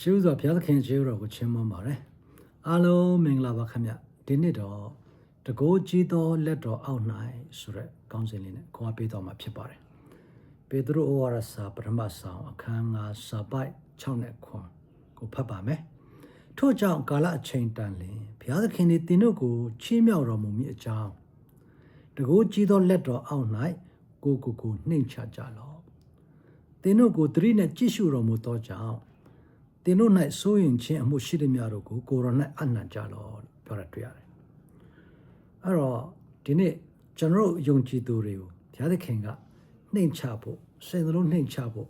ရှေးဥစွာဘုရားသခင်ရှေးဥတော်ကိုချီးမွမ်းပါတယ်အားလုံးမင်္ဂလာပါခင်ဗျဒီနေ့တော့တကိုးကြီးသောလက်တော်အောက်၌ဆိုရက်ကောင်းစဉ်လေးနဲ့ခွာပေးတော်မှာဖြစ်ပါတယ်ပေတရုဩဝါဒစာပထမဆောင်အခန်းငါစာပိုက်6နဲ့ခွန်ကိုဖတ်ပါမယ်ထို့ကြောင့်ကာလအချိန်တန်လင်ဘုရားသခင်သည်တင်တို့ကိုချီးမြှောက်တော်မူမည်အကြောင်းတကိုးကြီးသောလက်တော်အောက်၌ကိုကိုကိုနှိမ်ချကြလော့သင်တို့ကိုသတိနဲ့ကြည့်ရှုတော်မူသောကြောင့် သင်တို့၌စိုးရင်ခြင်းအမှုရှိသည်များတို့ကိုကိုရော၌အနှံကြလော့လို့ပြောရတွေ့ရတယ်။အဲ့တော့ဒီနေ့ကျွန်တော်တို့ယုံကြည်သူတွေကိုဘုရားသခင်ကနှိမ်ချဖို့စိတ်နှလုံးနှိမ်ချဖို့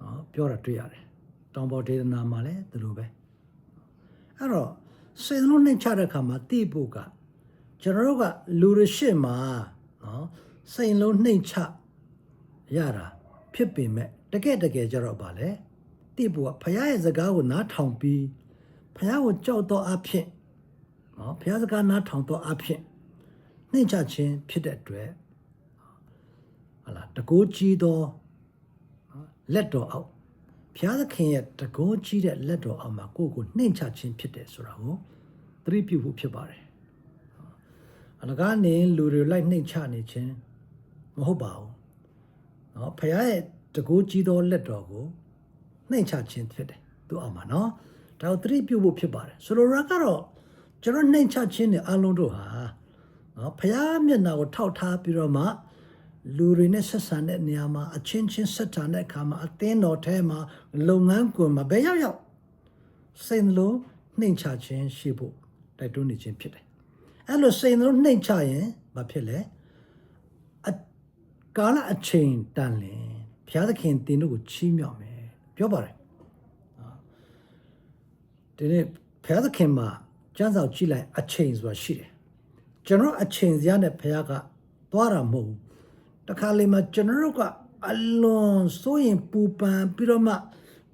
နော်ပြောရတွေ့ရတယ်။တောင်ပေါ်ဒေသနာမှာလည်းဒီလိုပဲ။အဲ့တော့စိတ်နှလုံးနှိမ်ချတဲ့အခါမှာတိဖို့ကကျွန်တော်တို့ကလူရရှိမှာနော်စိတ်နှလုံးနှိမ်ချရတာဖြစ်ပေမဲ့တကယ်တကယ်ကြတော့ဗာလဲ တိဖို့ကဖခင်ရဲ့စကားကိုနားထောင်ပြီးဖခင်ကိုကြောက်တော့အဖြစ်နော်ဖခင်စကားနားထောင်တော့အဖြစ်နှိမ်ချခြင်းဖြစ်တဲ့အတွက်ဟလာတကိုးကြီးသောနော်လက်တော်အောက်ဘုရားသခင်ရဲ့တကိုးကြီးတဲ့လက်တော်အောက်မှာကိုယ့်ကိုနှိမ်ချခြင်းဖြစ်တယ်ဆိုတာကိုသတိပြုဖို့ဖြစ်ပါတယ်အလကားနေလူတွေလိုက်နှိမ်ချနေခြင်းမဟုတ်ပါဘူးနော်ဖခင်ရဲ့တကိုးကြီးသောလက်တော်ကို နှိမ်ချခြင်းဖြစ်တယ်သူအောက်မှာနော်ဒါကိုသတိပြုဖို့ဖြစ်ပါတယ်ဆိုလိုတာကတော့ကျွန်တော်နှိမ်ချခြင်းနဲ့အလုံးတို့ဟာနော်ဖခင်မျက်နှာကိုထောက်ထားပြီးတော့မှလူတွေနဲ့ဆက်ဆံတဲ့နေရာမှာအချင်းချင်းဆက်ဆံတဲ့အခါမှာအသင်းတော်ထဲမှာလုပ်ငန်းကွင်မှာဘယ်ရောက်ရောက်စိတ်နှလုံးနှိမ်ချခြင်းရှိဖို့တိုက်တွန်းနေခြင်းဖြစ်တယ်အဲ့လိုစိတ်နှလုံးနှိမ်ချရင်ဘာဖြစ်လဲအကာလအချိန်တန်လင်ဘုရားသခင်တင်တို့ကိုချီးမြှောက်မယ် ပြောပါတယ်ဒီနေ့ဘုရားသခင်မှာကျမ်းစာကိုကြည့်လိုက်အချိန်ဆိုတာရှိတယ်ကျွန်တော်အချိန်စရာနဲ့ဘုရားကသွားတာမဟုတ်ဘူးတခါလေမှကျွန်တော်တို့ကအလွန်စိုးရင်ပူပန်ပြီးတော့မှ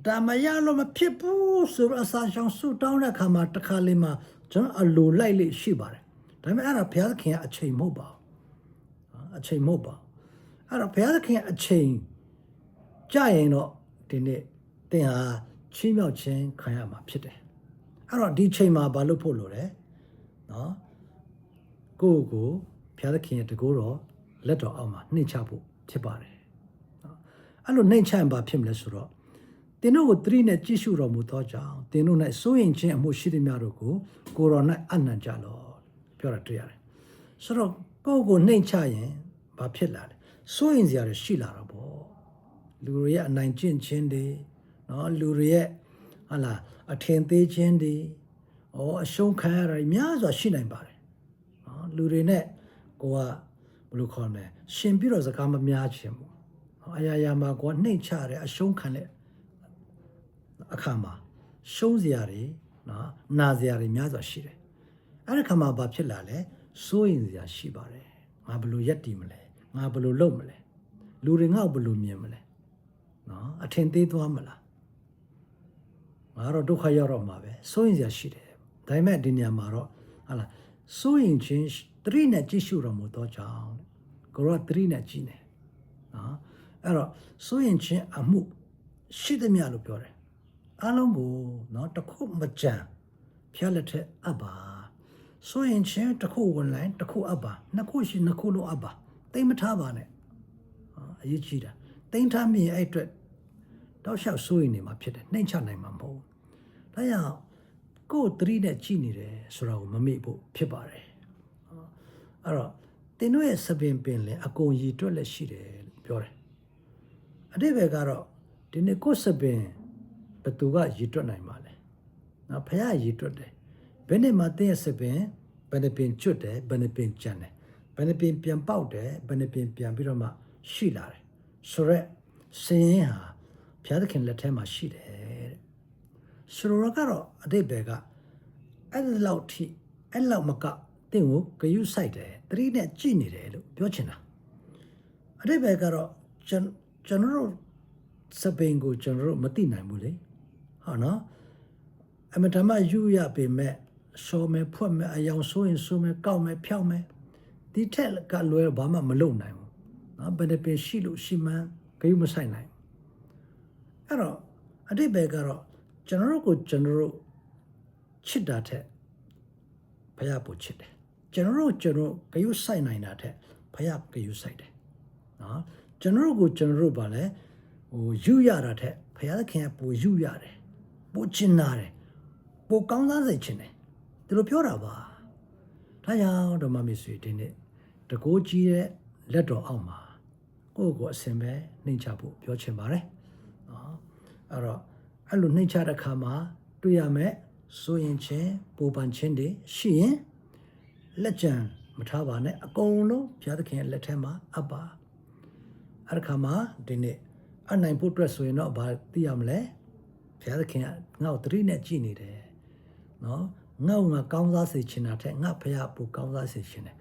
ဒါမရလို့မဖြစ်ဘူးဆိုတော့အစာရှောင်ဆူတောင်းတဲ့အခါမှာတခါလေမှကျွန်တော်အလိုလိုက်လေရှိပါတယ်ဒါပေမဲ့အဲ့ဒါဘုရားသခင်ကအချိန်မဟုတ်ပါဘူးအချိန်မဟုတ်ပါဘူးအဲ့တော့ဘုရားသခင်အချိန်ကြရင်တော့ ဒီနေ့သင်ဟာချီးမြှောက်ခြင်းခံရမှာဖြစ်တယ်အဲ့တော့ဒီချိန်မှာဘာလုပ်ဖို့လိုလဲနော်ကိုယ့်ကိုဘုရားသခင်ရဲ့တကူတော်လက်တော်အောက်မှာနှိမ့်ချဖို့ဖြစ်ပါတယ်နော်အဲ့လိုနှိမ့်ချရင်ဘာဖြစ်မလဲဆိုတော့သင်တို့ကိုသတိနဲ့ကြည့်ရှုတော်မူသောကြောင့်သင်တို့၌စိုးရင်ခြင်းအမှုရှိသည်များတို့ကိုကိုယ်တော်၌အနှံကြလော့ပြောတာတွေ့ရတယ်ဆိုတော့ကိုယ့်ကိုနှိမ့်ချရင်ဘာဖြစ်လာလဲစိုးရင်စရာတွေရှိလာတော့ဗော လူတွေရဲ့အနိုင်ကျင့်ခြင်းတွေနော်လူတွေရဲ့ဟာလာအထင်သေးခြင်းတွေဩအရှုံးခံရတာတွေများစွာရှိနိုင်ပါတယ်နော်လူတွေနဲ့ကိုကဘယ်လိုခေါ်မလဲရှင်ပြီးတော့စကားမများခြင်းဘူးနော်အရာရာမှာကိုကနှိမ့်ချတယ်အရှုံးခံတဲ့အခါမှာရှုံးစရာတွေနော်နာစရာတွေများစွာရှိတယ်အဲ့ဒီခါမှာဘာဖြစ်လာလဲစိုးရင်စရာရှိပါတယ်ငါဘယ်လိုရက်တည်မလဲငါဘယ်လိုလုပ်မလဲလူတွေငါ့ကိုဘယ်လိုမြင်မလဲ နော်အထင်သေးသွားမလားငါတော့ဒုက္ခရောက်တော့မှာပဲစိုးရင်စရာရှိတယ်ဒါပေမဲ့ဒီနေရာမှာတော့ဟာလာစိုးရင်ချင်းသတိနဲ့ကြည့်ရှုတော်မူသောကြောင့်ကိုရောသတိနဲ့ကြည့်နေနော်အဲ့တော့စိုးရင်ချင်းအမှုရှိသမျှလို့ပြောတယ်အားလုံးကိုနော်တစ်ခုမကြံဖျက်လက်ထက်အပ်ပါစိုးရင်ချင်းတစ်ခုဝင်လိုက်တစ်ခုအပ်ပါနှစ်ခုရှိနှစ်ခုလို့အပ်ပါတိတ်မထားပါနဲ့အရေးကြီးတာတိမ့်ထားမြင်အဲ့အတွက် တောက်လျှောက်စိုးရင်နေမှာဖြစ်တယ်နှိမ့်ချနိုင်မှာမဟုတ်ဘူးဒါကြောင့်ကိုယ်သတိနဲ့ကြည်နေတယ်ဆိုတာကိုမမေ့ဖို့ဖြစ်ပါတယ်အဲ့တော့တင်တို့ရဲ့စပင်ပင်လည်းအကုန်ရည်တွက်လက်ရှိတယ်လို့ပြောတယ်အတိဘယ်ကတော့ဒီနေ့ကိုယ်စပင်ဘသူကရည်တွက်နိုင်ပါလဲနော်ဖခင်ရည်တွက်တယ်ဘယ်နဲ့မှတင်းရဲ့စပင်ဘယ်နှပင်ကျွတ်တယ်ဘယ်နှပင်ကြံတယ်ဘယ်နှပင်ပြန်ပေါက်တယ်ဘယ်နှပင်ပြန်ပြီးတော့မှရှိလာတယ်ဆိုရက်စင်ရင်ဟာ ဘုရားသခင်လက်ထဲမှာရှိတယ်တဲ့ဆိုတော့ကတော့အတိတ်ဘယ်ကအဲ့လောက်ထိအဲ့လောက်မကတင့်ကိုဂယုဆိုင်တယ်တတိနဲ့ကြည်နေတယ်လို့ပြောချင်တာအတိတ်ဘယ်ကတော့ကျွန်ကျွန်တော်တို့စပိန်ကိုကျွန်တော်တို့မသိနိုင်ဘူးလေဟုတ်နော်အမတမယူရပေမဲ့ရှောမဲဖွက်မဲအယောင်ဆိုးရင်ဆိုးမဲကောက်မဲဖြောက်မဲဒီထက်ကလွယ်ဘာမှမလုပ်နိုင်ဘူးနော်ဘယ်နှပင်ရှိလို့ရှိမှန်းဂယုမဆိုင်နိုင် အဲ့တော့အတိတ်ဘယ်ကတော့ကျွန်တော်တို့ကိုကျွန်တော်တို့ချစ်တာထက်ဘုရားပိုချစ်တယ်ကျွန်တော်တို့ကျွန်တော်ဂယုဆိုင်နိုင်တာထက်ဘုရားဂယုဆိုင်တယ်နော်ကျွန်တော်တို့ကိုကျွန်တော်တို့ဗာလဲဟိုယူရတာထက်ဘုရားသခင်ကပိုယူရတယ်ပိုချင်တာတယ်ပိုကောင်းစားစေချင်တယ်ဒီလိုပြောတာပါဒါကြောင့်ဓမ္မမစ္စည်းဒီနေ့တကိုးကြီးတဲ့လက်တော်အောက်မှာကိုယ့်ကိုယ်အစင်ပဲနှိမ့်ချဖို့ပြောချင်ပါတယ်နော် အဲ့တော့အဲ့လိုနှိမ့်ချတဲ့ခါမှာတွေ့ရမယ်ဆိုရင်ချင်းပူပန်ချင်းတွေရှိရင်လက်ကြံမထားပါနဲ့အကုန်လုံးဘုရားသခင်ရဲ့လက်ထဲမှာအပ်ပါအဲ့ဒီခါမှာဒီနေ့အနိုင်ဖို့အတွက်ဆိုရင်တော့ဘာသိရမလဲဘုရားသခင်ကငါ့ကိုတတိနဲ့ကြည်နေတယ်နော်ငါ့ကိုငါကောင်းစားစေချင်တာထက်ငါဘုရားပူကောင်းစားစေချင်တယ်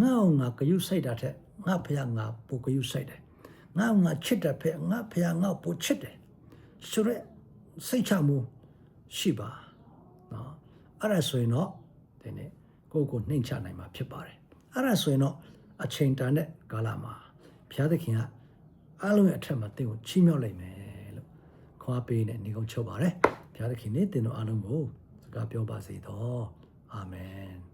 ငါ့ကိုငါဂယုစိုက်တာထက်ငါဘုရားငါပူဂယုစိုက်တယ်ငါ့ကိုငါချစ်တယ်ဖက်ငါဘုရားငါ့ကိုပူချစ်တယ် ဆိုရက်စိတ်ချမှုရှိပါနော်အဲ့ဒါဆိုရင်တော့ဒီနေ့ကိုယ့်ကိုနှိမ်ချနိုင်မှာဖြစ်ပါတယ်အဲ့ဒါဆိုရင်တော့အချိန်တန်တဲ့ကာလမှာဘုရားသခင်ကအားလုံးရဲ့အထက်မှာတင့်ကိုချီးမြှောက်လိုက်မယ်လို့ခွာပေးနေနေကုန်ချုပ်ပါတယ်ဘုရားသခင်နဲ့တင်တော်အားလုံးကိုစကားပြောပါစေတော့အာမင်